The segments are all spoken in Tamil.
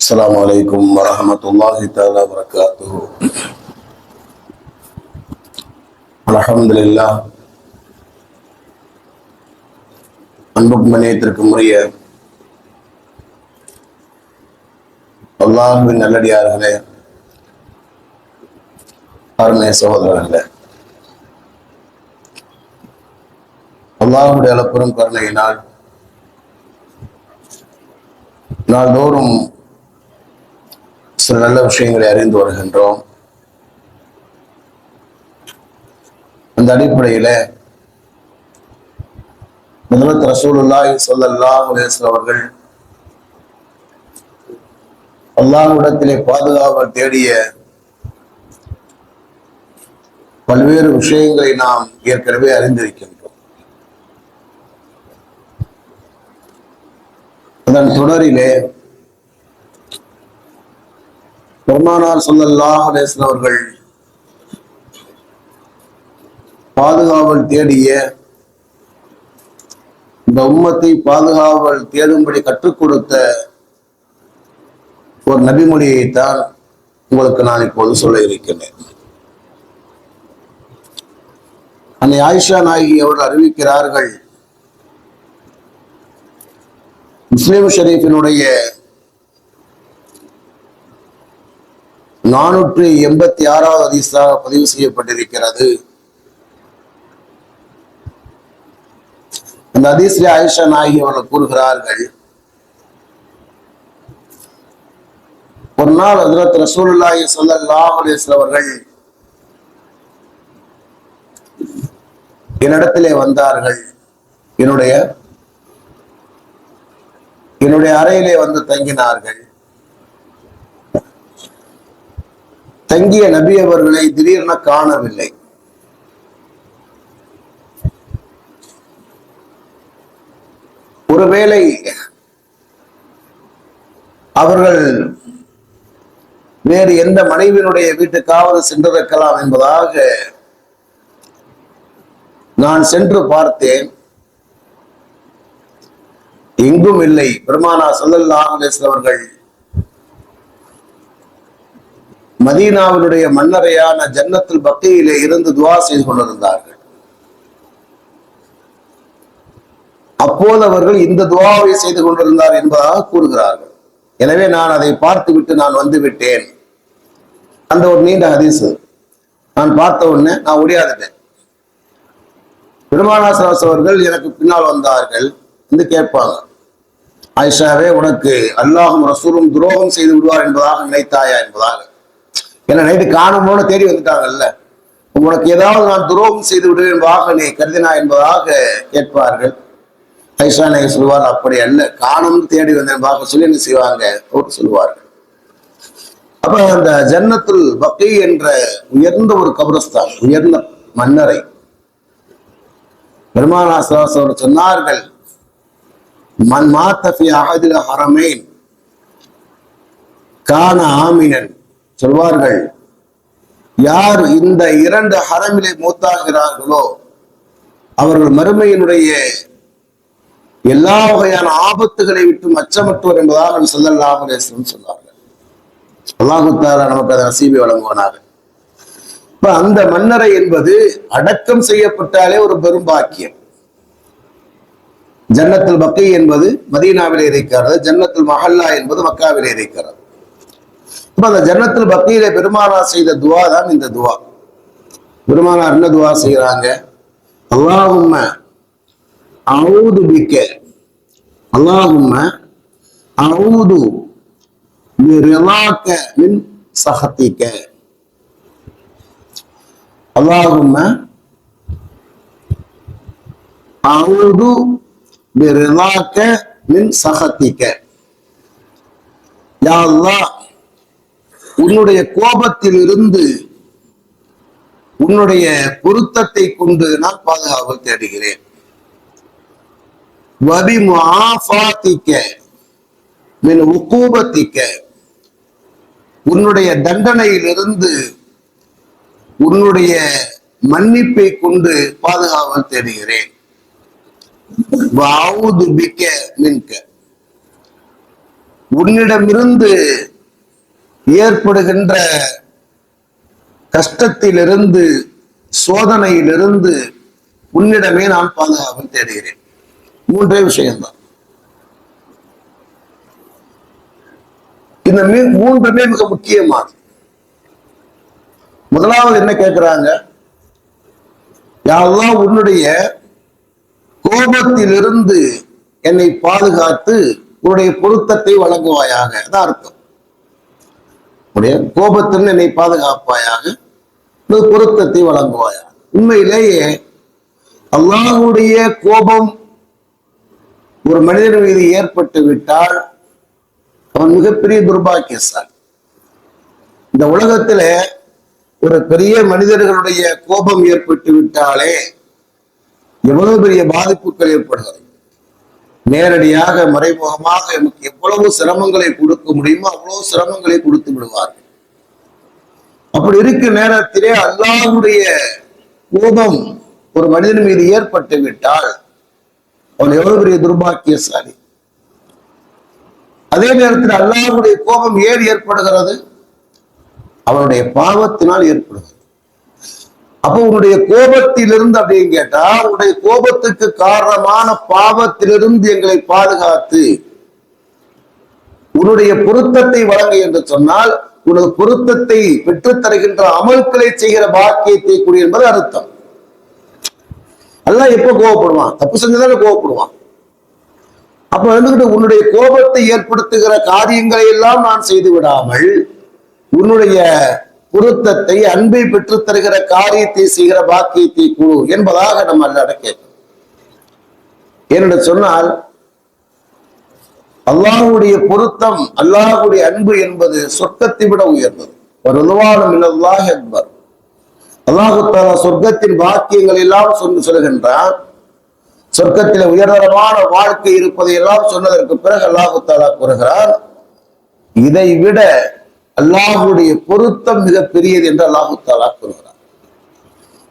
السلام عليكم ورحمة الله تعالى وبركاته الحمد لله அன்புக்கும் மனிதத்திற்கும் உரிய அல்லாஹுவின் நல்லடியார்களே அருமை சகோதரர்களே அல்லாஹுடைய அளப்பெரும் கருணையினால் நாள்தோறும் சில நல்ல விஷயங்களை அறிந்து வருகின்றோம். அந்த அடிப்படையில முதலத் ரசூலுல்லாஹி ஸல்லல்லாஹு அலைஹி அவர்கள் அல்லாஹ்விடத்திலே பாதுகாவல் தேடிய பல்வேறு விஷயங்களை நாம் ஏற்கனவே அறிந்திருக்கின்றோம். அதன் தொடரிலே பெருமானார் ஸல்லல்லாஹு அலைஹி அவர்கள் பாதுகாவல் தேடிய இந்த உம்மத்தை பாதுகாவல் தேடும்படி கற்றுக் கொடுத்த ஒரு நபிமொழியைத்தான் உங்களுக்கு நான் இப்போது சொல்ல இருக்கிறேன் அன்னை ஆயிஷா நாயகி அவர்கள் அறிவிக்கிறார்கள் முஸ்லிம் ஷரீஃபினுடைய நானூற்றி எண்பத்தி ஆறாவது அதிசாக பதிவு செய்யப்பட்டிருக்கிறது. அந்த அதிஸ்ரீ ஆயிஷா நாயகி அவர்கள் கூறுகிறார்கள் ஒரு நாள் ஹஜரத் ரசூலுல்லாஹி சல்லாஹ் அவர்கள் என்னிடத்திலே வந்தார்கள். என்னுடைய என்னுடைய அறையிலே வந்து தங்கினார்கள். தங்கிய நபி அவர்களை திடீரென காணவில்லை. ஒருவேளை அவர்கள் வேறு எந்த மனைவியினுடைய வீட்டுக்காவது சென்றிருக்கலாம் என்பதாக நான் சென்று பார்த்தேன். எங்கும் இல்லை. பெருமானா சல்லல்லாஹு அவர்கள் மதீனாவினுடைய மன்னரையான ஜன்னத்தில் பக்தியிலே இருந்து துவா செய்து கொண்டிருந்தார்கள். அப்போது அவர்கள் இந்த துவாவை செய்து கொண்டிருந்தார் என்பதாக கூறுகிறார்கள். எனவே நான் அதை பார்த்து விட்டு நான் வந்து விட்டேன் அந்த ஒரு நீண்ட ஹதீஸ். நான் பார்த்த உடனே நான் ஒடியாதுட்டேன் பெருமானாசராஸ் அவர்கள் எனக்கு பின்னால் வந்தார்கள் என்று கேட்பாங்க. ஆயிஷாவே உனக்கு அல்லாஹும் ரசூலும் துரோகம் செய்து விடுவார் என்பதாக நினைத்தாயா என்பதாக. என்ன நைட்டு காணுமோன்னு தேடி வந்துட்டாங்கல்ல. உனக்கு ஏதாவது நான் துரோகம் செய்து விடுவேன் என்பதாக நீ கருதினா என்பதாக கேட்பார்கள். ஐஷா நகை சொல்வார் அப்படி அல்ல காணும் தேடி வந்தேன் பார்க்க சொல்லி என்ன செய்வாங்க? போட்டு சொல்லுவார்கள். அப்ப அந்த ஜன்னத்துல் பக்கை என்ற உயர்ந்த ஒரு கபரஸ்தான் உயர்ந்த மன்னரை பெருமானாசராஸ் சொன்னார்கள் மன் மாத்தபி அகதில ஹரமேன் காண ஆமினன். சொல்வார்கள். யார் இந்த இரண்டு ஹரமிலே மூத்தாகிறார்களோ அவர்கள் மறுமையினுடைய எல்லா வகையான ஆபத்துகளை விட்டு அச்சமற்றோர் என்பதாக நம் சொல்லல்லாஹ் சொன்னார்கள் அல்லாஹுத்தாரா நமக்கு அதை நசீபி வழங்குவனாக. இப்ப அந்த மன்னரை என்பது அடக்கம் செய்யப்பட்டாலே ஒரு பெரும் பாக்கியம். ஜன்னத்தில் பக்கை என்பது மதீனாவிலே இருக்கிறது ஜன்னத்தில் மஹல்லா என்பது மக்காவிலே இருக்கிறது அந்த ஜன்னத்தில் பக்தியில பெருமானா செய்த துவா தான் இந்த துவா. பெருமானா என்ன துவா செய்யறாங்க அல்லாஹும்ம அவுது பிக்க. அல்லாஹும்ம அவுது ரிலாக்க மின் சகத்திக்க அல்லாஹும்ம அவுது ரிலாக்க மின் சகத்திக்க யா அல்லாஹ் உன்னுடைய கோபத்திலிருந்து உன்னுடைய பொருத்தத்தை கொண்டு நான் பாதுகாப்பு தேடுகிறேன். உன்னுடைய தண்டனையிலிருந்து உன்னுடைய மன்னிப்பை கொண்டு பாதுகாவல் தேடுகிறேன். உன்னிடமிருந்து ஏற்படுகின்ற கஷ்டத்திலிருந்து சோதனையிலிருந்து உன்னிடமே நான் பாதுகாப்பு தேடுகிறேன். மூன்றே விஷயம்தான். இந்த மூன்றுமே மிக முக்கியமானது. முதலாவது என்ன கேட்கிறாங்க யாரெல்லாம் உன்னுடைய கோபத்திலிருந்து என்னை பாதுகாத்து உன்னுடைய பொருத்தத்தை வழங்குவாயாக. அதான் அர்த்தம். உடைய கோபத்திலிருந்து என்னை பாதுகாப்பாயாக பொருத்தத்தை வழங்குவாயாக. உண்மையிலேயே அல்லாஹுடைய கோபம் ஒரு மனிதன் மீது ஏற்பட்டு விட்டால் அவன் மிகப்பெரிய துர்பாக்கியசாலி. இந்த உலகத்துல ஒரு பெரிய மனிதர்களுடைய கோபம் ஏற்பட்டு விட்டாலே எவ்வளவு பெரிய பாதிப்புகள் ஏற்படுகிறது. நேரடியாக மறைமுகமாக நமக்கு எவ்வளவு சிரமங்களை கொடுக்க முடியுமோ அவ்வளவு சிரமங்களை கொடுத்து விடுவார்கள். அப்படி இருக்க நேரத்திலே அல்லாவுடைய கோபம் ஒரு மனிதன் மீது ஏற்பட்டு விட்டால் அவன் எவ்வளவு பெரிய துர்பாக்கியசாலி? அதே நேரத்தில் அல்லாவுடைய கோபம் ஏன் ஏற்படுகிறது? அவனுடைய பாவத்தினால் ஏற்படுகிறது. அப்போ உன்னுடைய கோபத்திலிருந்து அப்படின்னு கேட்டா உன்னுடைய கோபத்துக்கு காரணமான பாவத்திலிருந்து எங்களை பாதுகாத்து உன்னுடைய பொருத்தத்தை வழங்க என்று சொன்னால் உனது பொருத்தத்தை பெற்றுத்தருகின்ற அமல்களை செய்கிற பாக்கியத்தை கூடிய என்பது அர்த்தம். அதெல்லாம் எப்ப கோவப்படுவான் தப்பு செஞ்சதால கோவப்படுவான் அப்ப வந்துகிட்டு உன்னுடைய கோபத்தை ஏற்படுத்துகிற காரியங்களை எல்லாம் நான் செய்து விடாமல் உன்னுடைய பொருத்தத்தை அன்பை பெற்று தருகிற காரியத்தை செய்கிற பாக்கியத்தை குழு என்பதாக நம்ம அல்லாட கேட்கிறோம் ஏனென்று சொன்னால் அல்லாஹுடைய பொருத்தம் அல்லாஹுடைய அன்பு என்பது சொர்க்கத்தை விட உயர்ந்தது. ஒரு உதவாலும் இல்லல்லாஹ் என்பர் அல்லாஹு தாலா சொர்க்கத்தின் பாக்கியங்கள் எல்லாம் சொல்லி சொல்கின்றான். சொர்க்கத்தில உயர்தரமான வாழ்க்கை இருப்பதை எல்லாம் சொன்னதற்கு பிறகு அல்லாஹு தாலா கூறுகிறான் இதை விட அல்லாஹுடைய பொருத்தம் மிக பெரியது என்று அல்லாஹு தாலா கூறுகிறார்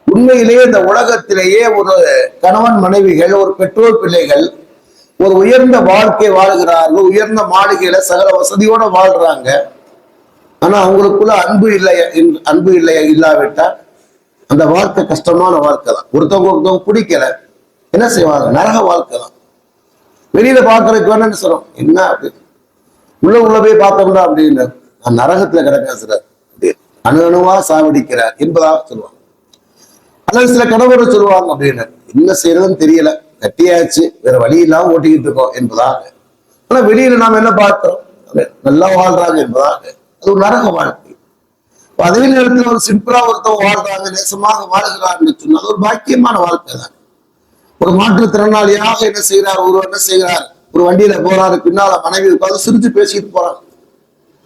உண்மையிலேயே இந்த உலகத்திலேயே ஒரு கணவன் மனைவிகள் ஒரு பெற்றோர் பிள்ளைகள் ஒரு உயர்ந்த வாழ்க்கை வாழ்கிறார்கள் உயர்ந்த மாளிகையில சகல வசதியோட வாழ்றாங்க. ஆனா அவங்களுக்குள்ள அன்பு இல்லை என்று- அன்பு இல்லை இல்லாவிட்டால் அந்த வாழ்க்கை கஷ்டமான வாழ்க்கை தான். ஒருத்தவங்க ஒருத்தவங்க பிடிக்கல என்ன செய்வாங்க? நரக வாழ்க்கை தான். வெளியில பாக்குறதுக்கு வேணும்னு சொல்றோம். என்ன அப்படி? உள்ள உள்ள போய் பார்த்தோம்னா அப்படின்னு. நான் நரகத்துல கிடக்கேன் சார் அணு அணுவா சாவடிக்கிறார் என்பதாக சொல்லுவாங்க. அல்லது சில கடவுளை சொல்லுவாங்க அப்படின்னு என்ன செய்யறதுன்னு தெரியல கட்டியாச்சு வேற வழி இல்லாம ஓட்டிக்கிட்டு இருக்கோம் என்பதாக. ஆனா வெளியில நாம என்ன பார்த்தோம்? நல்லா வாழ்றாங்க என்பதாக. அது ஒரு நரக வாழ்க்கை. அதே நேரத்தில் ஒரு சிம்பிளா ஒருத்தவங்க வாழ்றாங்க நேசமாக வாழ்கிறான்னு சொன்னா அது ஒரு பாக்கியமான வாழ்க்கை தான். ஒரு மாற்றுத்திறனாளியாக என்ன செய்கிறார்? ஒருவர் என்ன செய்கிறார்? ஒரு வண்டியில போறாரு பின்னால மனைவி உட்கார்ந்து சிரிச்சு பேசிட்டு போறாங்க.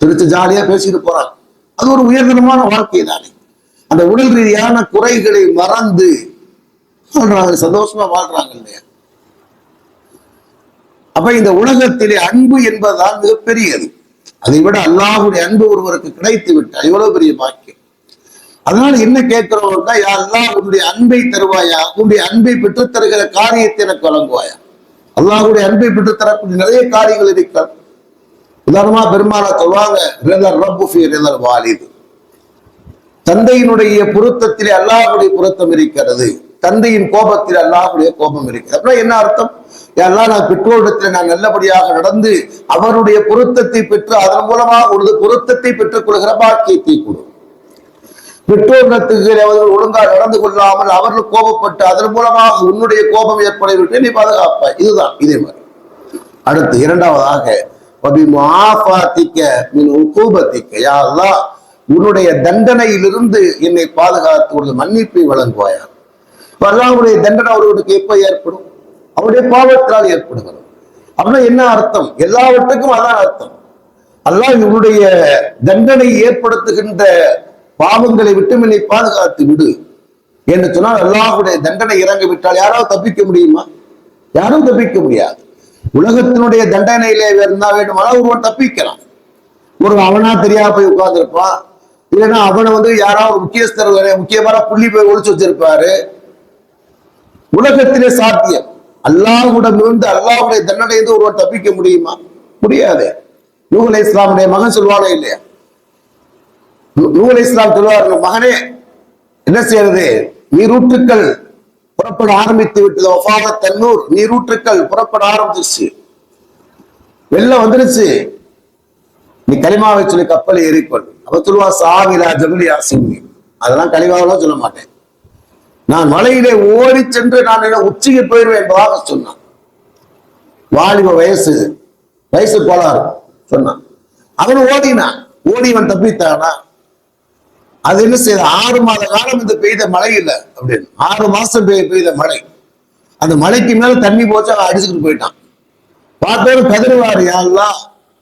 சிரிச்சு ஜாலியா பேசிட்டு போறாங்க அது ஒரு உயர்தரமான வாழ்க்கை தானே. அந்த உடல் ரீதியான குறைகளை மறந்து வாழ்றாங்க சந்தோஷமா வாழ்றாங்க இல்லையா? அப்ப இந்த உலகத்திலே அன்பு என்பதுதான் மிகப்பெரியது. அதை விட அல்லாஹுடைய அன்பு ஒருவருக்கு கிடைத்து விட்டால் எவ்வளவு பெரிய பாக்கியம். அதனால என்ன கேட்கிறோம்னா யா அல்லாஹ் உன்னுடைய அன்பை தருவாயா? உன்னுடைய அன்பை பெற்றுத்தருகிற காரியத்தை எனக்கு வழங்குவாயா? அல்லாஹுடைய அன்பை பெற்றுத் தரக்கூடிய நிறைய காரியங்கள் இருக்கிறது உதாரணமா பெருமானா சொல்லுவாங்க வாலிது. தந்தையினுடைய பொருத்தத்திலே அல்லாஹுடைய பொருத்தம் இருக்கிறது. தந்தையின் கோபத்தில் அல்லாஹுடைய கோபம் இருக்கிறது. அப்படின்னா என்ன அர்த்தம்? எல்லாம் நான் பெற்றோரிடத்தில் நான் நல்லபடியாக நடந்து அவருடைய பொருத்தத்தை பெற்று அதன் மூலமாக உனது பொருத்தத்தை பெற்றுக் கொள்கிற பாக்கியத்தை கொடு. பெற்றோரிடத்துக்கு அவர்கள் ஒழுங்காக நடந்து கொள்ளாமல் அவர்கள் கோபப்பட்டு அதன் மூலமாக உன்னுடைய கோபம் ஏற்படவிட்டு நீ பாதுகாப்பாய். இதுதான் இதே மாதிரி. அடுத்து இரண்டாவதாக வபிமுஆஃபாத்திக்க உகூபத்திக்க. யா அல்லா உன்னுடைய தண்டனையிலிருந்து என்னை பாதுகாத்து ஒரு மன்னிப்பை வழங்குவாயா அல்லாவுடைய தண்டனை அவர்களுக்கு எப்ப ஏற்படும்? அவருடைய பாவத்தால் ஏற்படுகிறது. அப்படின்னா என்ன அர்த்தம்? எல்லாவற்றுக்கும் அதான் அர்த்தம். அல்லாஹ் இவருடைய தண்டனை ஏற்படுத்துகின்ற பாவங்களை விட்டு என்னை பாதுகாத்து விடு. என்று சொன்னால் அல்லாஹுடைய தண்டனை இறங்கிவிட்டால் யாராவது தப்பிக்க முடியுமா? யாரும் தப்பிக்க முடியாது. உலகத்தினுடைய தண்டனையிலே இருந்தா வேண்டுமானால் ஒருவன் தப்பிக்கலாம். ஒரு அவனா தெரியாம போய் உட்கார்ந்துருப்பான். இல்லைன்னா அவனை வந்து யாராவது முக்கியஸ்தர் முக்கியமான புள்ளி போய் ஒழிச்சு வச்சிருப்பாரு. உலகத்திலே சாத்தியம். அல்லாஹ்விடம் இருந்து அல்லாஹுடைய தண்டனை இருந்து ஒருவன் தப்பிக்க முடியுமா? முடியாது. நூகலை இஸ்லாமுடைய மகன் சொல்வானே இல்லையா? நூகலை இஸ்லாம் சொல்வார் மகனே என்ன செய்யறது? நீரூற்றுக்கள் புறப்பட ஆரம்பித்து விட்டது. ஒஃபாத தன்னூர் நீரூற்றுக்கள் புறப்பட ஆரம்பிச்சிருச்சு. வெள்ளம் வந்துருச்சு. நீ களிமாவை சொல்லி கப்பலை ஏறிக்கொள். அவ சொல்லுவா சாவிலா ஜபலி ஆசிமி அதெல்லாம் களிமாவெல்லாம் சொல்ல மாட்டேன். நான் மலையிலே ஓடி சென்று நான் என்ன உச்சிக்கு போயிருவேன் என்பதாக சொன்னான். வாலிப வயசு வயசு கோளாறு சொன்னான். அவன் ஓடினான். ஓடிவன் தப்பித்தானா? அது என்ன செய்யுது? ஆறு மாத காலம் இந்த பெய்த மழை இல்லை அப்படின்னு. ஆறு மாசம் பெய் பெய்த மழை. அந்த மலைக்கு மேல தண்ணி போச்சு அவன் அடிச்சுக்கிட்டு போயிட்டான். பார்த்தோம் கதறுவார் யாழ்லா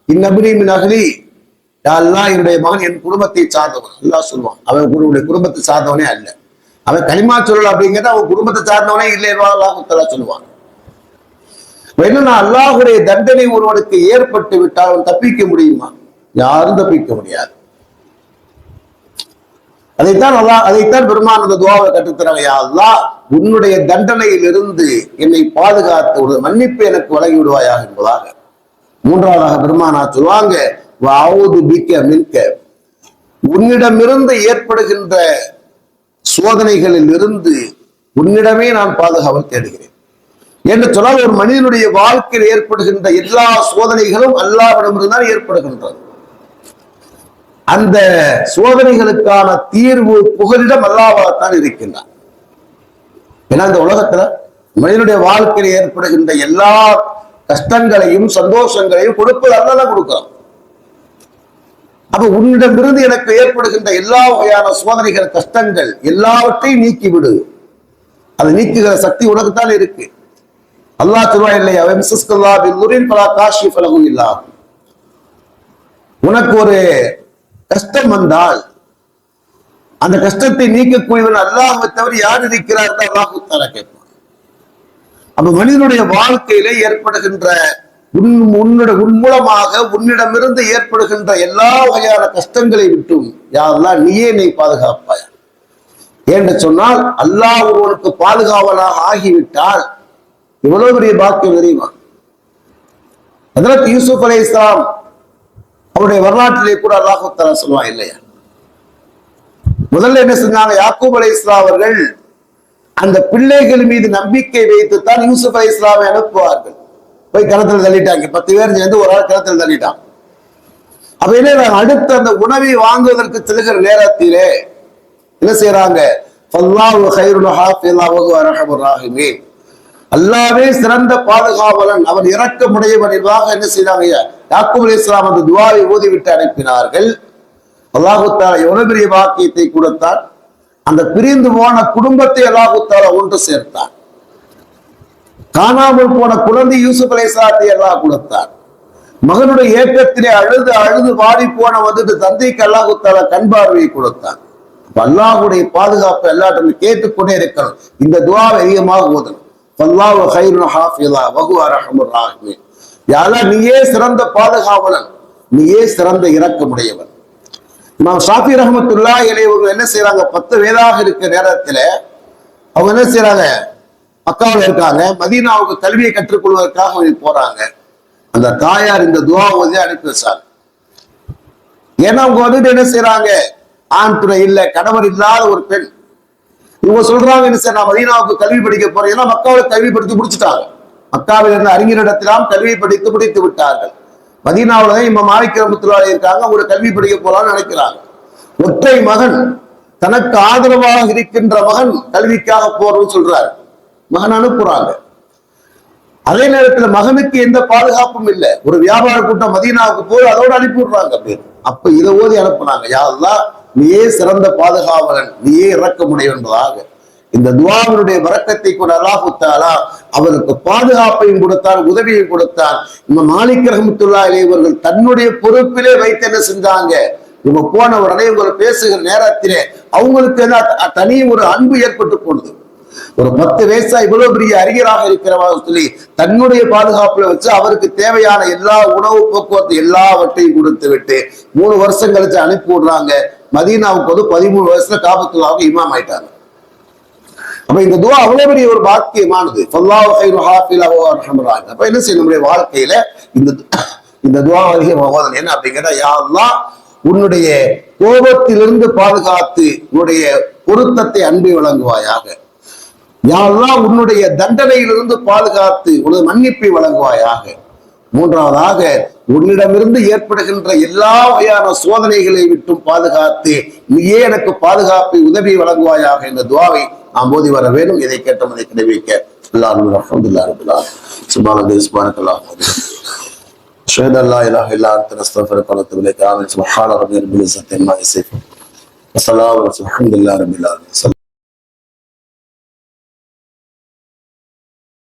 இந்நபரியும் நகலி யாழ்லா என்னுடைய மகன் என் குடும்பத்தை சார்ந்தவன். அல்லாஹ் சொல்லுவான். அவன் உன்னுடைய குடும்பத்தை சார்ந்தவனே அல்ல. அவன் களிமா சொல்லல அப்படிங்கிறத அவன் குடும்பத்தை சார்ந்தவனே இல்லை அல்லாஹுத்தலா சொல்லுவான். என்னன்னா அல்லாஹுடைய தண்டனை ஒருவனுக்கு ஏற்பட்டு விட்டால் அவன் தப்பிக்க முடியுமா? யாரும் தப்பிக்க முடியாது. அதைத்தான் அல்லா அதைத்தான் பெருமான் அந்த துவாவை கட்டுத்தரவையா அல்லா உன்னுடைய தண்டனையிலிருந்து என்னை பாதுகாத்து ஒரு மன்னிப்பு எனக்கு வழங்கி விடுவாயாக என்பதாக. மூன்றாவதாக பெருமானா சொல்லுவாங்க வாவுது மிக்க உன்னிடமிருந்து ஏற்படுகின்ற சோதனைகளில் இருந்து உன்னிடமே நான் பாதுகாவல் தேடுகிறேன். என்று சொன்னால் ஒரு மனிதனுடைய வாழ்க்கையில் ஏற்படுகின்ற எல்லா சோதனைகளும் அல்லாவிடமிருந்தால் ஏற்படுகின்றது அந்த சோதனைகளுக்கான தீர்வு புகலிடம் அல்லாவாகத்தான் இருக்கின்றான். ஏன்னா இந்த உலகத்துல மனிதனுடைய வாழ்க்கையில் ஏற்படுகின்ற எல்லா கஷ்டங்களையும் சந்தோஷங்களையும் கொடுப்பது அல்லதான் கொடுக்கிறோம் அப்ப உன்னிடமிருந்து எனக்கு ஏற்படுகின்ற எல்லா வகையான சோதனைகள் கஷ்டங்கள் எல்லாவற்றையும் நீக்கிவிடு. அதை நீக்குகிற சக்தி உனக்குத்தான் இருக்கு. அல்லாஹ் சொல்வா இல்லையா வெம்சஸ்கல்லா பில்லுரின் பலா காஷி பலகும் இல்லா உனக்கு ஒரு கஷ்டம் வந்தால் அந்த கஷ்டத்தை நீக்கக்கூடியவன் அல்லாம தவிர யார் இருக்கிறார் அல்லாஹு கேட்பான். அப்ப மனிதனுடைய வாழ்க்கையில ஏற்படுகின்ற உன் உன்னோட உன் மூலமாக உன்னிடமிருந்து ஏற்படுகின்ற எல்லா வகையான கஷ்டங்களை விட்டும் யாரெல்லாம் நீயே நீ பாதுகாப்பாய். என்று சொன்னால் அல்லாஹ் ஒருவனுக்கு பாதுகாவலாக ஆகிவிட்டால் எவ்வளவு பெரிய பாக்கியம் தெரியுமா? அதனால் யூசுப் அலை இஸ்லாம் அவருடைய வரலாற்றிலே கூட அல்லாஹு தலா சொல்லுவான் இல்லையா? முதல்ல என்ன செஞ்சாங்க? யாக்கூப் அலை இஸ்லாம் அவர்கள் அந்த பிள்ளைகள் மீது நம்பிக்கை வைத்துத்தான் யூசுப் அலை இஸ்லாமை அனுப்புவார்கள். போய் கிணத்துல தள்ளிட்டாங்க. பத்து பேர் சேர்ந்து ஒரு ஆள் கிணத்துல தள்ளிட்டான். அப்ப என்ன அடுத்த அந்த உணவை வாங்குவதற்கு செல்கிற நேரத்திலே என்ன செய்யறாங்க அல்லாவே சிறந்த பாதுகாவலன் அவன் இரக்கமுடையவன் என்பதாக என்ன செய்தாங்க? யாக்கூப் அலைஹிஸ் ஸலாம் அந்த துவாவை ஓதிவிட்டு அனுப்பினார்கள். அல்லாஹு எவ்வளவு பெரிய வாக்கியத்தை கொடுத்தான். அந்த பிரிந்து போன குடும்பத்தை அல்லாஹு ஒன்று சேர்த்தான். காணாமல் போன குழந்தை யூசுப் அலைஹிஸ்ஸலாத்தை அல்லாஹ் கொடுத்தான். மகனுடைய ஏக்கத்திலே அழுது அழுது வாடி போன வந்துட்டு தந்தைக்கு அல்லாஹு கண் பார்வையை கொடுத்தான். அல்லாஹுடைய பாதுகாப்பு எல்லாத்தையும் கேட்டுக்கொண்டே இருக்கணும். இந்த துவாவை அதிகமாக ஓதணும். ஃபல்லாஹு கைருன் ஹாஃபிலா யாரா நீயே சிறந்த பாதுகாவலன் நீயே சிறந்த இறக்கமுடையவன் இமாம் ஷாஃபி ரஹமத்துல்லா இவங்க என்ன செய்யறாங்க பத்து வயதாக இருக்கிற நேரத்துல அவங்க என்ன செய்யறாங்க மக்காவில் இருக்காங்க. மதீனாவுக்கு கல்வியை கற்றுக்கொள்வதற்காக அவங்க போறாங்க. அந்த தாயார் இந்த துவா ஓதி அனுப்பி வச்சாங்க. ஏன்னா அவங்க வந்துட்டு என்ன செய்யறாங்க ஆண் துணை இல்ல கணவர் இல்லாத ஒரு பெண். இவங்க சொல்றாங்க என்ன சார் நான் மதீனாவுக்கு கல்வி படிக்க போறேன். ஏன்னா மக்காவில் கல்வி படித்து முடிச்சுட்டாங்க. மக்காவில் இருந்த அறிஞரிடத்திலாம் கல்வி படித்து முடித்து விட்டார்கள். மதீனாவுல தான் இம்மா மாணிக்கிரமத்துலாரி இருக்காங்க. அவங்க கல்வி படிக்க போலாம்னு நினைக்கிறாங்க. ஒற்றை மகன் தனக்கு ஆதரவாக இருக்கின்ற மகன் கல்விக்காக போறோம்னு சொல்றாரு. மகன் அனுப்புறாங்க. அதே நேரத்துல மகனுக்கு எந்த பாதுகாப்பும் இல்லை. ஒரு வியாபார கூட்டம் மதீனாவுக்கு போய் அதோட அனுப்பி விடுறாங்க அப்படின்னு அப்ப இதை ஓதி அனுப்புனாங்க. யாரெல்லாம் நீயே சிறந்த பாதுகாவலன் நீயே இறக்கமுடையவன் என்பதாக இந்த துவாவினுடைய வரக்கத்தை கூட அல்லாஹுத்தாலா அவருக்கு பாதுகாப்பையும் கொடுத்தான் உதவியும் கொடுத்தான். இந்த மாலிக் ரஹமத்துல்லா இவர்கள் தன்னுடைய பொறுப்பிலே வைத்து என்ன செஞ்சாங்க? இவங்க போன உடனே இவங்களை பேசுகிற நேரத்திலே அவங்களுக்கு என்ன தனி ஒரு அன்பு ஏற்பட்டு போனது. ஒரு பத்து வயசா இவ்வளவு பெரிய அறிஞராக இருக்கிறவா சொல்லி தன்னுடைய பாதுகாப்புல வச்சு அவருக்கு தேவையான எல்லா உணவு போக்குவரத்து எல்லாவற்றையும் கொடுத்து விட்டு மூணு வருஷம் கழிச்சு அனுப்பி விடுறாங்க. மதீனாவுக்கு வந்து பதிமூணு வயசுல காபத்துல்லாவுக்கு இமாம் ஆயிட்டாங்க. அப்ப இந்த துவா அவ்வளவு பெரிய ஒரு பாக்கியமானது. அப்ப என்ன செய்யும்? நம்முடைய வாழ்க்கையில இந்த இந்த துவா அதிகம் என்ன அப்படிங்கிற யாரெல்லாம் உன்னுடைய கோபத்திலிருந்து பாதுகாத்து உன்னுடைய பொருத்தத்தை அன்பை வழங்குவாயாக. யாரெல்லாம் உன்னுடைய தண்டனையிலிருந்து பாதுகாத்து உனது மன்னிப்பை வழங்குவாயாக. மூன்றாவதாக உன்னிடமிருந்து ஏற்படுகின்ற எல்லா வகையான சோதனைகளை விட்டும் பாதுகாத்து நீயே எனக்கு பாதுகாப்பை உதவி வழங்குவாயாக என்ற துவாவை நாம் போதி வர வேண்டும் இதை கேட்டமதை கிடைவிக்க எல்லாரும் அல்ஹம்துலில்லாஹி ரப்பில் ஆலமீன் சுப்ஹானல்லாஹி சுப்ஹானல்லாஹ் أشهد أن لا إله إلا أنت نستغفرك ونتوب إليك آمين سبحان ربي رب العزة عما يصفون وسلام الحمد لله رب العالمين